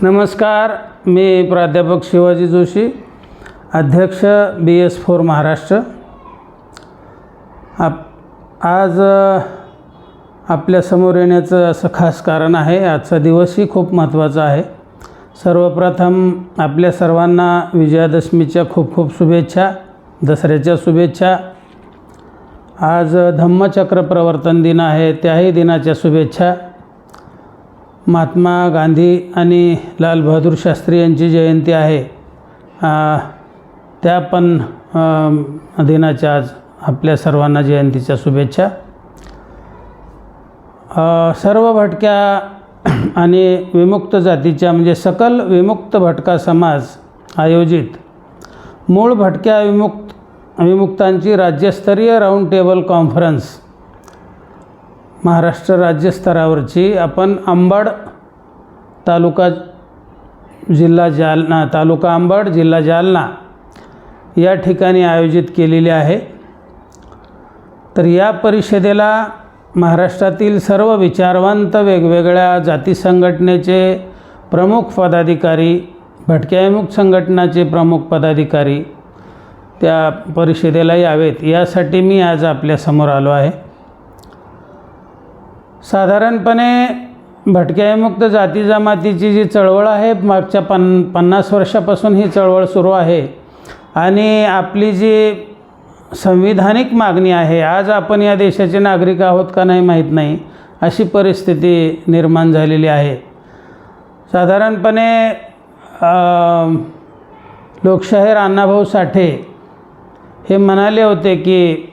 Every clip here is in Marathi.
नमस्कार मी प्राध्यापक शिवाजी जोशी अध्यक्ष बी एस फोर महाराष्ट्र. आप आज आपल्यासमोर येण्याचं असं खास कारण आहे आजचा दिवसही खूप महत्त्वाचा आहे. सर्वप्रथम आपल्या सर्वांना विजयादशमीच्या खूप खूप शुभेच्छा दसऱ्याच्या शुभेच्छा. आज धम्मचक्र प्रवर्तन दिन आहे त्याही दिनाच्या शुभेच्छा. महात्मा गांधी आणि लालबहादूर शास्त्री यांची जयंती आहे. त्या पण दिनाच्या आज आपल्या सर्वांना जयंतीच्या शुभेच्छा. सर्व भटक्या आणि विमुक्त जातीच्या म्हणजे सकल विमुक्त भटका समाज आयोजित मूळ भटक्या विमुक्त विमुक्तांची राज्यस्तरीय राऊंड टेबल कॉन्फरन्स महाराष्ट्र राज्यस्तरावरची आपण अंबड तालुका जिल्हा जालना तालुका अंबड जिल्हा जालना या ठिकाणी आयोजित केलेली आहे. तर या परिषदेला महाराष्ट्रातील सर्व विचारवंत वेगवेगळ्या जाती संघटनेचे प्रमुख पदाधिकारी भटक्याविमुक्त संघटनाचे प्रमुख पदाधिकारी त्या परिषदेला यावेत. यासाठी मी आज आपल्यासमोर आलो आहे. साधारणपणे भटक्यामुक्त जाती जमातीची जी चळवळ आहे मागच्या पन पन्नास वर्षापासून ही चळवळ सुरू आहे. आणि आपली जी संविधानिक मागणी आहे आज आपण या देशाचे नागरिक आहोत का नाही माहीत नाही अशी परिस्थिती निर्माण झालेली आहे. साधारणपणे लोकशाहीर अण्णाभाऊ साठे हे म्हणाले होते की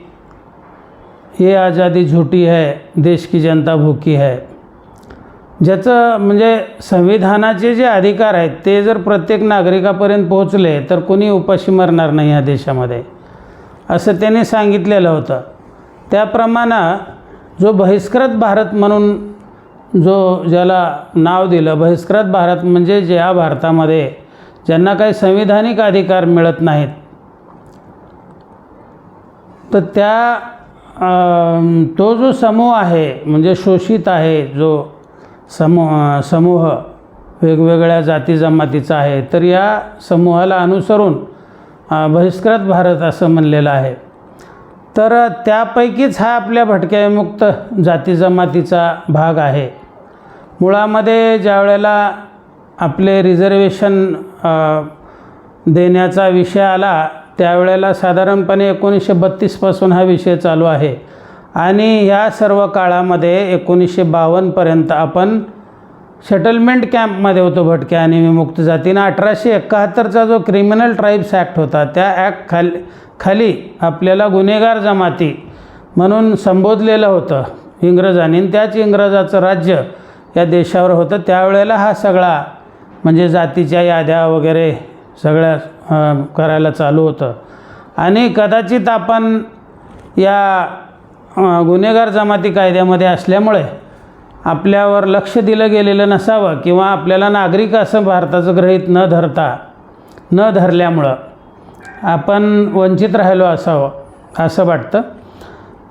ये आज़ादी झुटी है देश की जनता भूकी है। ज्याचं म्हणजे संविधानाचे जे अधिकार आहेत ते जर प्रत्येक नागरिकापर्यंत पोहोचले तर कोणी उपाशी मरणार नाही ह्या देशामध्ये. असं त्याने सांगितलेलं होतं. त्याप्रमाणे जो बहिष्कृत भारत म्हणून जो ज्याला नाव दिलं बहिष्कृत भारत म्हणजे ज्या भारतामध्ये ज्यांना काही संविधानिक अधिकार मिळत नाहीत तर त्या तो जो समूह आहे म्हणजे शोषित आहे जो समूह समूह वेगवेगळ्या जाती जमातीचा आहे तर या समूहाला अनुसरून बहिष्कृत भारत असं म्हणलेलं आहे. तर त्यापैकीच हा आपल्या भटक्यामुक्त जाती जमातीचा भाग आहे. मुळामध्ये ज्या वेळेला आपले रिझर्वेशन देण्याचा विषय आला त्यावेळेला साधारणपणे एकोणीसशे बत्तीसपासून हा विषय चालू आहे. आणि ह्या सर्व काळामध्ये एकोणीसशे बावन्नपर्यंत आपण सेटलमेंट कॅम्पमध्ये होतो भटक्या आणि विमुक्त जातीनं. अठराशे एकाहत्तरचा जो क्रिमिनल ट्राईब्स ॲक्ट होता त्या ॲक्ट खाली खाली आपल्याला गुन्हेगार जमाती म्हणून संबोधलेलं होतं इंग्रजांनी. त्याच इंग्रजाचं राज्य या देशावर होतं. त्यावेळेला हा सगळा म्हणजे जातीच्या याद्या वगैरे सगळ्या करायला चालू होतं. आणि कदाचित आपण या गुन्हेगार जमाती कायद्यामध्ये असल्यामुळे आपल्यावर लक्ष दिलं गेलेलं नसावं किंवा आपल्याला नागरिक असं भारताचं ग्रहित न धरता न धरल्यामुळं आपण वंचित राहिलो असावं असं वाटतं.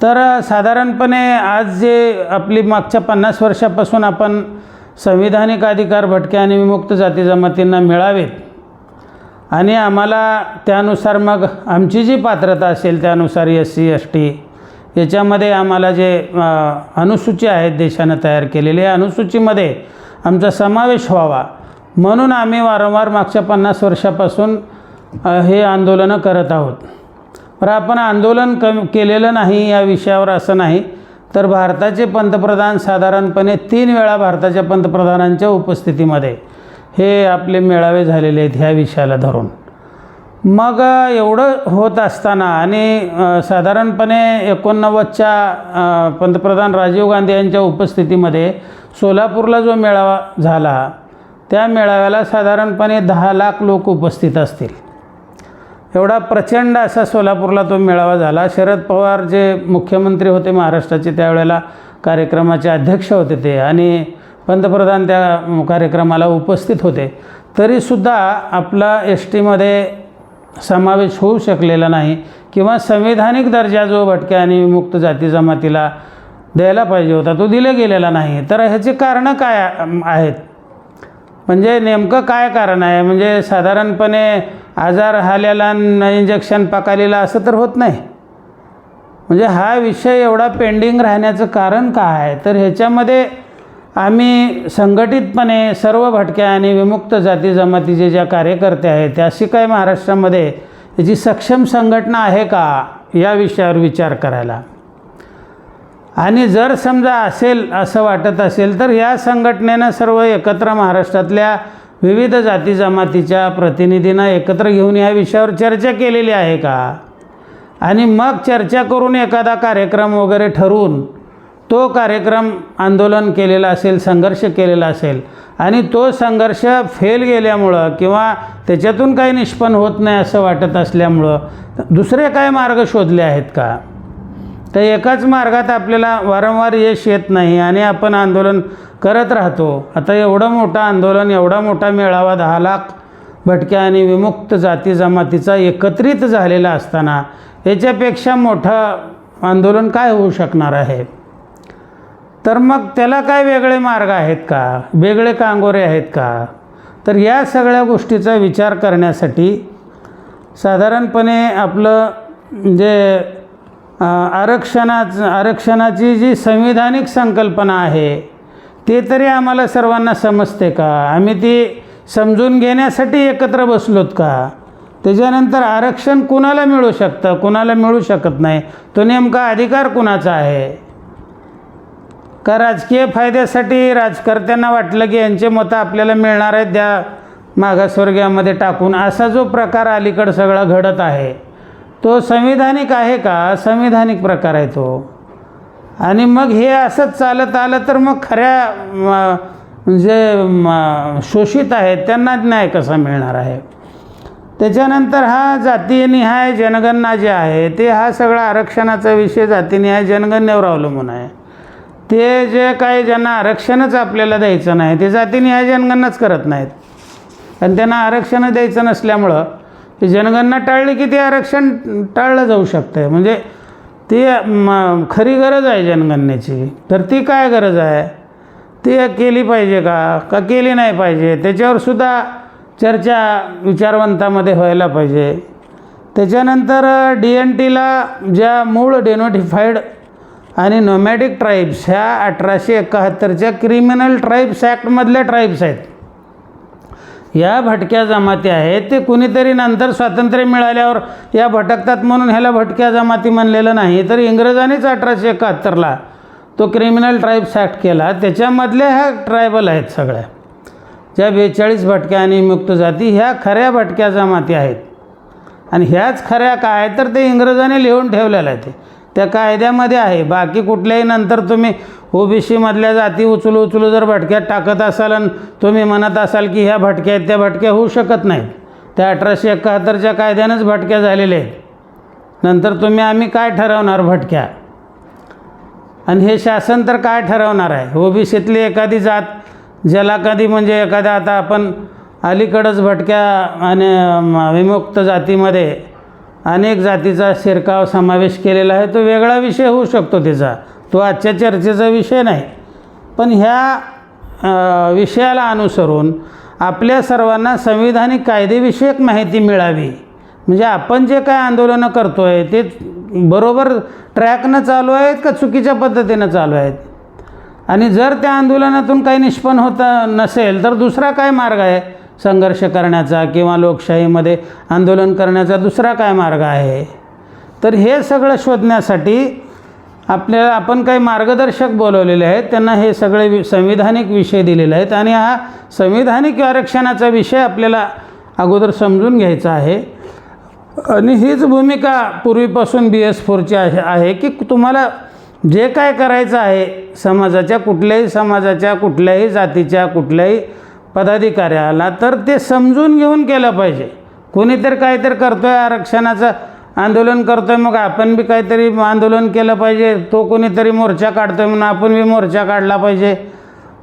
तर साधारणपणे आज जे आपली मागच्या पन्नास वर्षापासून आपण संविधानिक अधिकार भटक्या आणि विमुक्त जाती जमातींना मिळावेत आणि आम्हाला त्यानुसार मग आमची जी पात्रता असेल त्यानुसार एस सी एस टी याच्यामध्ये आम्हाला जे अनुसूची आहेत देशानं तयार केलेली या अनुसूचीमध्ये आमचा समावेश व्हावा. म्हणून आम्ही वारंवार मागच्या पन्नास वर्षापासून हे आंदोलनं करत आहोत. बरं आपण आंदोलन कम केलेलं नाही या विषयावर असं नाही तर भारताचे पंतप्रधान साधारणपणे तीन वेळा भारताच्या पंतप्रधानांच्या उपस्थितीमध्ये हे आपले मेळावे झालेले आहेत ह्या विषयाला धरून. मग एवढं होत असताना आणि साधारणपणे एकोणनव्वदच्या पंतप्रधान राजीव गांधी यांच्या उपस्थितीमध्ये सोलापूरला जो मेळावा झाला त्या मेळाव्याला साधारणपणे दहा लाख लोक उपस्थित असतील. एवढा प्रचंड असा सोलापूरला तो मेळावा झाला. शरद पवार जे मुख्यमंत्री होते महाराष्ट्राचे त्यावेळेला कार्यक्रमाचे अध्यक्ष होते ते आणि पंतप्रधान त्या कार्यक्रमाला उपस्थित होते. तरीसुद्धा आपला एस टीमध्ये समावेश होऊ शकलेला नाही किंवा संविधानिक दर्जा जो भटक्या आणि विमुक्त जाती जमातीला द्यायला पाहिजे होता तो दिला गेलेला नाही. तर ह्याची कारणं काय आहेत? म्हणजे नेमकं काय कारण आहे? म्हणजे साधारणपणे आजार हाल्याला न इंजेक्शन पकालेला असं तर होत नाही. म्हणजे हा विषय एवढा पेंडिंग राहण्याचं कारण काय आहे? तर ह्याच्यामध्ये आम्ही संघटितपणे सर्व भटक्या आणि विमुक्त जाती जमातीचे ज्या कार्यकर्ते आहेत त्याशी काय महाराष्ट्रामध्ये याची सक्षम संघटना आहे का या विषयावर विचार करायला. आणि जर समजा असेल असं वाटत असेल तर या संघटनेनं सर्व एकत्र महाराष्ट्रातल्या विविध जाती जमातीच्या प्रतिनिधींना एकत्र घेऊन या विषयावर चर्चा केलेली आहे का? आणि मग चर्चा करून एखादा कार्यक्रम वगैरे ठरवून तो कार्यक्रम आंदोलन केलेला असेल संघर्ष केलेला असेल आणि तो संघर्ष फेल गेल्यामुळं किंवा त्याच्यातून काही निष्पन्न होत नाही असं वाटत असल्यामुळं दुसरे काय मार्ग शोधले आहेत का? तर एकाच मार्गात आपल्याला वारंवार यश येत नाही आणि आपण आंदोलन करत राहतो. आता एवढं मोठं आंदोलन एवढा मोठा मेळावा दहा लाख भटक्या आणि विमुक्त जाती जमातीचा एकत्रित झालेला असताना याच्यापेक्षा मोठं आंदोलन काय होऊ शकणार आहे? तर मग त्याला काय वेगळे मार्ग आहेत का? वेगळे कांगोरे आहेत का? तर या सगळ्या गोष्टीचा विचार करण्यासाठी साधारणपणे आपलं जे आरक्षणाच आरक्षणाची जी संविधानिक संकल्पना आहे ते तरी आम्हाला सर्वांना समजते का? आम्ही ती समजून घेण्यासाठी एकत्र बसलोत का? त्याच्यानंतर आरक्षण कुणाला मिळू शकतं कुणाला मिळू शकत नाही? तो नेमका अधिकार कुणाचा आहे? का राजकीय फायद्यासाठी राजकर्त्यांना वाटलं की यांचे मतं आपल्याला मिळणार आहेत त्या मागासवर्गीयामध्ये टाकून? असा जो प्रकार अलीकडं सगळा घडत आहे तो संविधानिक आहे का? संविधानिक प्रकार आहे तो. आणि मग हे असंच चालत आलं तर मग खऱ्या जे शोषित आहेत त्यांना न्याय कसा मिळणार आहे? त्याच्यानंतर हा जातीनिहाय जनगणना जे आहे ते हा सगळा आरक्षणाचा विषय जातीनिहाय जनगणनेवर अवलंबून आहे. ते जे काही ज्यांना आरक्षणच आपल्याला द्यायचं नाही ते जातीनिहाय जनगणनाच करत नाहीत. आणि त्यांना आरक्षण द्यायचं नसल्यामुळं ते जनगणना टाळली की ते आरक्षण टाळलं जाऊ शकतं म्हणजे ती खरी गरज आहे जनगणनेची. तर ती काय गरज आहे? ती केली पाहिजे का? का केली नाही पाहिजे? त्याच्यावर सुद्धा चर्चा विचारवंतामध्ये व्हायला पाहिजे. त्याच्यानंतर डी एन टीला ज्या मूळ डेनोटिफाईड आणि नोमॅडिक ट्राईब्स ह्या अठराशे एकाहत्तरच्या क्रिमिनल ट्राईब्स ॲक्टमधल्या ट्राईब्स आहेत. या भटक्या जमाती आहेत ते कुणीतरी नंतर स्वातंत्र्य मिळाल्यावर या भटकतात म्हणून ह्याला भटक्या जमाती म्हणलेलं नाही. तर इंग्रजांनीच अठराशे एकाहत्तरला तो क्रिमिनल ट्राईब्स ॲक्ट केला. त्याच्यामधल्या ह्या ट्रायबल आहेत सगळ्या. ज्या बेचाळीस भटक्या आणि मुक्त जाती ह्या खऱ्या भटक्या जमाती आहेत. आणि ह्याच खऱ्या काय तर ते इंग्रजांनी लिहून ठेवलेलं आहे ते. त्या कायद्यामध्ये आहे. बाकी कुठल्याही नंतर तुम्ही ओ बी सीमधल्या जाती उचलू उचलू जर भटक्यात टाकत असाल आणि तुम्ही म्हणत असाल की ह्या भटक्या आहेत त्या भटक्या होऊ शकत नाहीत. त्या अठराशे एकाहत्तरच्या कायद्यानंच भटक्या झालेल्या आहेत. नंतर तुम्ही आम्ही काय ठरवणार भटक्या? आणि हे शासन तर काय ठरवणार आहे? ओ बी सीतली एखादी जात ज्याला कधी म्हणजे एखाद्या आता आपण अलीकडंच भटक्या आणि विमुक्त जातीमध्ये अनेक जातीचा शिरकाव समावेश केलेला आहे. तो वेगळा विषय होऊ शकतो त्याचा तो आजच्या चर्चेचा विषय नाही. पण ह्या विषयाला अनुसरून आपल्या सर्वांना संविधानिक कायदेविषयक माहिती मिळावी. म्हणजे आपण जे काय आंदोलनं करतो आहे ते बरोबर ट्रॅकनं चालू आहेत का चुकीच्या पद्धतीनं चालू आहेत? आणि जर त्या आंदोलनातून काही निष्पन्न होतं नसेल तर दुसरा काय मार्ग आहे? संघर्ष करण्याचा किंवा लोकशाहीमध्ये आंदोलन करण्याचा दुसरा काय मार्ग आहे? तर हे सगळं शोधण्यासाठी आपल्याला आपण काही मार्गदर्शक बोलवलेले आहेत. त्यांना हे सगळे वि संविधानिक विषय दिलेले आहेत आणि हा संविधानिक आरक्षणाचा विषय आपल्याला अगोदर समजून घ्यायचा आहे. आणि हीच भूमिका पूर्वीपासून बी एस फोरची आहे की तुम्हाला जे काय करायचं आहे समाजाच्या कुठल्याही समाजाच्या कुठल्याही जातीच्या कुठल्याही पदाधिकाऱ्याला तर ते समजून घेऊन केलं पाहिजे. कोणीतरी काहीतरी करतो आहे आरक्षणाचं आंदोलन करतो आहे मग आपण बी काहीतरी आंदोलन केलं पाहिजे. तो कोणीतरी मोर्चा काढतो आहे म्हणून आपण बी मोर्चा काढला पाहिजे.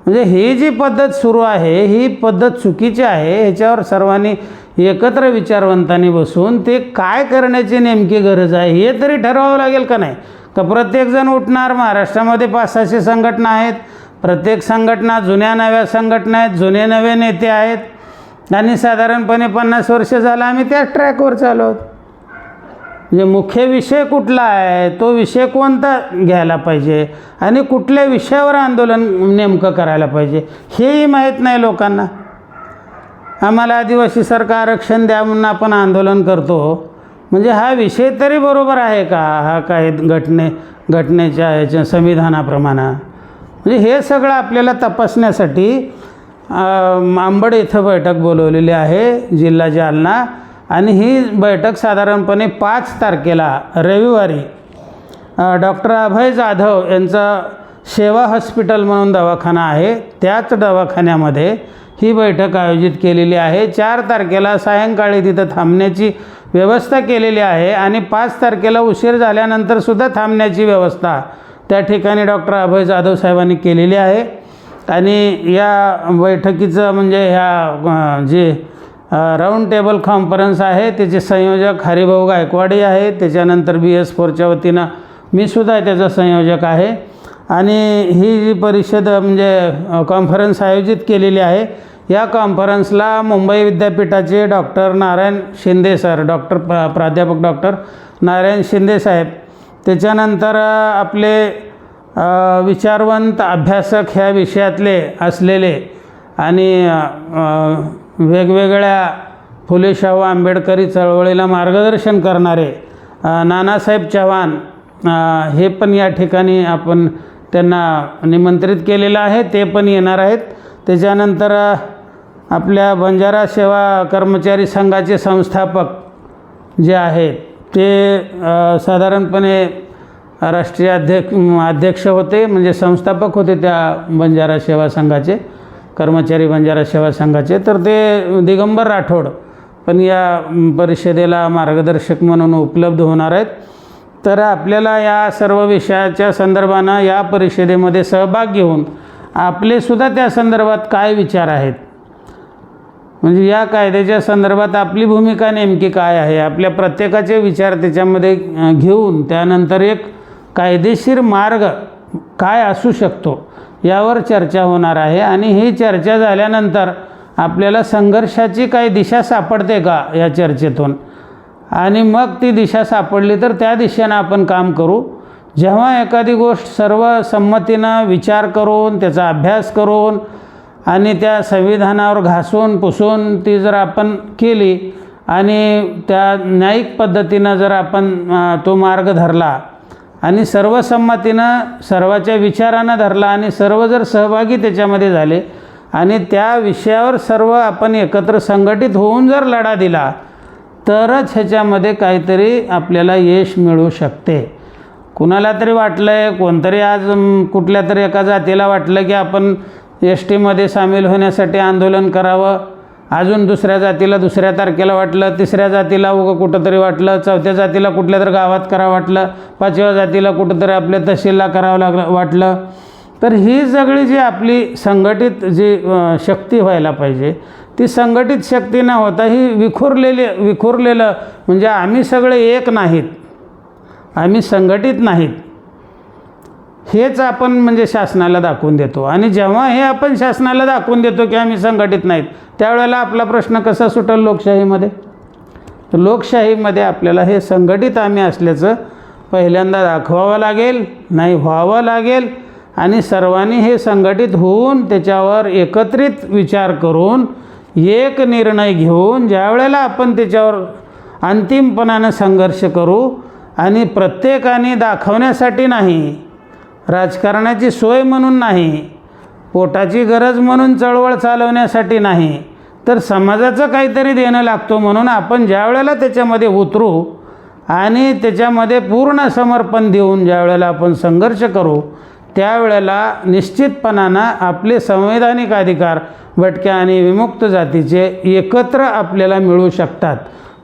म्हणजे ही जी पद्धत सुरू आहे ही पद्धत चुकीची आहे ह्याच्यावर सर्वांनी एकत्र विचारवंतांनी बसून ते काय करण्याची नेमकी गरज आहे हे तरी ठरवावं लागेल का नाही? का प्रत्येकजण उठणार? महाराष्ट्रामध्ये पाच सहाशे संघटना आहेत. प्रत्येक संघटना जुन्या नव्या संघटना आहेत जुने नवे नेते आहेत. आणि साधारणपणे पन्नास वर्ष झालं आम्ही त्याच ट्रॅकवर चालू आहोत म्हणजे मुख्य विषय कुठला आहे तो विषय कोणता घ्यायला पाहिजे? आणि कुठल्या विषयावर आंदोलन नेमकं करायला पाहिजे? हेही माहीत नाही लोकांना. आम्हाला आदिवासी सरकार आरक्षण द्या म्हणून आपण आंदोलन करतो. म्हणजे हा विषय तरी बरोबर आहे का? हा काय घटने घटनेच्या ह्याच्या संविधानाप्रमाणे. म्हणजे हे सगळं आपल्याला तपासण्यासाठी आंबड इथं बैठक बोलवलेली आहे जिल्हा जालना. आणि ही बैठक साधारणपणे पाच तारखेला रविवारी डॉक्टर अभय जाधव यांचा सेवा हॉस्पिटल म्हणून दवाखाना आहे. त्याच दवाखान्यामध्ये ही बैठक आयोजित केलेली आहे. चार तारखेला सायंकाळी तिथं थांबण्याची व्यवस्था केलेली आहे. आणि पाच तारखेला उशीर झाल्यानंतरसुद्धा थांबण्याची व्यवस्था त्या ठिकाणी डॉक्टर अभय जाधव साहेबांनी केलेली आहे. आणि या बैठकीचं म्हणजे ह्या जे राऊंड टेबल कॉन्फरन्स आहे त्याचे संयोजक हरिभाऊ गायकवाडी आहे त्याच्यानंतर बी एस फोरच्या वतीनं मी सुद्धा त्याचा संयोजक आहे. आणि ही जी परिषद म्हणजे कॉन्फरन्स आयोजित केलेली आहे या कॉन्फरन्सला मुंबई विद्यापीठाचे doctor Narayan Shinde sir doctor प्राध्यापक डॉक्टर नारायण शिंदे साहेब त्याच्यानंतर आपले विचारवंत अभ्यासक ह्या विषयातले असलेले आणि वेगवेगळ्या फुले शाहू आंबेडकरी चळवळीला मार्गदर्शन करणारे नानासाहेब चव्हाण हे पण या ठिकाणी आपण त्यांना निमंत्रित केलेलं आहे ते पण येणार आहेत. त्याच्यानंतर आपल्या बंजारा सेवा कर्मचारी संघाचे संस्थापक जे आहेत ते साधारणपणे राष्ट्रीय अध्यक्ष अध्यक्ष होते म्हणजे संस्थापक होते त्या बंजारा सेवा संघाचे कर्मचारी बंजारा सेवा संघाचे. तर ते दिगंबर राठोड पण या परिषदेला मार्गदर्शक म्हणून उपलब्ध होणार आहेत. तर आपल्याला या सर्व विषयाच्या संदर्भानं या परिषदेमध्ये सहभाग घेऊन आपलेसुद्धा त्या संदर्भात काय विचार आहेत म्हणजे या कायद्याच्या संदर्भात आपली भूमिका नेमकी काय आहे? आपल्या प्रत्येकाचे विचार त्याच्यामध्ये घेऊन त्यानंतर एक कायदेशीर मार्ग काय असू शकतो यावर चर्चा होणार आहे. आणि ही चर्चा झाल्यानंतर आपल्याला संघर्षाची काही दिशा सापडते का या चर्चेतून? आणि मग ती दिशा सापडली तर त्या दिशेनं आपण काम करू. जेव्हा एखादी गोष्ट सर्व संमतीनं विचार करून त्याचा अभ्यास करून आणि त्या संविधानावर घासून पुसून ती जर आपण केली आणि त्या न्यायिक पद्धतीनं जर आपण तो मार्ग धरला आणि सर्वसंमतीनं सर्वाच्या विचारानं धरला आणि सर्व जर सहभागी त्याच्यामध्ये झाले आणि त्या विषयावर सर्व आपण एकत्र संघटित होऊन जर लढा दिला तरच ह्याच्यामध्ये काहीतरी आपल्याला यश मिळू शकते. कुणाला तरी वाटलं आहे कोणतरी आज कुठल्या तरी एका जातीला वाटलं की आपण एस टीमध्ये सामील होण्यासाठी आंदोलन करावं. अजून दुसऱ्या जातीला दुसऱ्या तारखेला वाटलं तिसऱ्या जातीला उगं कुठंतरी वाटलं चौथ्या जातीला कुठल्या तरी गावात करावं वाटलं पाचव्या जातीला कुठंतरी आपल्या तहसीलला करावं लागलं वाटलं. तर ही सगळी जी आपली संघटित जी शक्ती व्हायला पाहिजे ती संघटित शक्ती न होता ही विखुरलेली विखुरलेलं म्हणजे आम्ही सगळे एक नाहीत. आम्ही संघटित नाहीत. हेच आपण म्हणजे शासनाला दाखवून देतो. आणि जेव्हा हे आपण शासनाला दाखवून देतो की आम्ही संघटित नाहीत त्यावेळेला आपला प्रश्न कसा सुटेल लोकशाहीमध्ये? लोकशाहीमध्ये आपल्याला हे संघटित आम्ही असल्याचं पहिल्यांदा दाखवावं लागेल नाही व्हावं लागेल. आणि सर्वांनी हे संघटित होऊन त्याच्यावर एकत्रित विचार करून एक निर्णय घेऊन ज्यावेळेला आपण त्याच्यावर अंतिमपणानं संघर्ष करू आणि प्रत्येकाने दाखवण्यासाठी नाही राजकारणाची सोय म्हणून नाही पोटाची गरज म्हणून चळवळ चालवण्यासाठी नाही तर समाजाचं काहीतरी देणं लागतो म्हणून आपण ज्या वेळेला त्याच्यामध्ये उतरू आणि त्याच्यामध्ये पूर्ण समर्पण देऊन ज्या वेळेला आपण संघर्ष करू त्यावेळेला निश्चितपणानं आपले संवैधानिक अधिकार भटक्या आणि विमुक्त जातीचे एकत्र आपल्याला मिळू शकतात.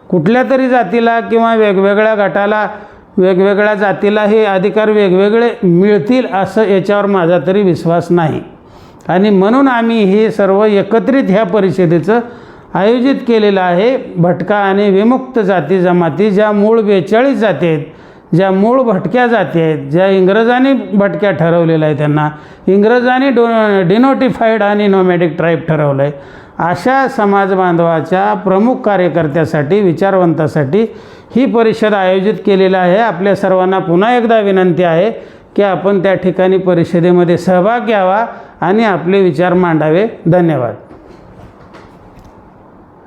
कुठल्या तरी जातीला किंवा वेगवेगळ्या गटाला वेगवेगळ्या जातीला हे अधिकार वेगवेगळे मिळतील असं याच्यावर माझा तरी विश्वास नाही. आणि म्हणून आम्ही हे सर्व एकत्रित ह्या परिषदेचं आयोजित केलेलं आहे. भटका आणि विमुक्त जाती जमाती ज्या मूळ बेचाळीस जाती आहेत ज्या मूळ भटक्या जाती आहेत ज्या इंग्रजांनी भटक्या ठरवलेल्या आहे त्यांना इंग्रजांनी डो डिनोटिफाईड आणि नोमॅडिक ट्राईब ठरवलं आहे अशा समाज बांधवाच्या प्रमुख कार्यकर्त्यासाठी विचारवंतासाठी ही परिषद आयोजित केलेली आहे. आपल्या सर्वांना पुन्हा एकदा विनंती आहे की आपण त्या ठिकाणी परिषदेमध्ये सहभाग घ्यावा आणि आपले विचार मांडावे. धन्यवाद.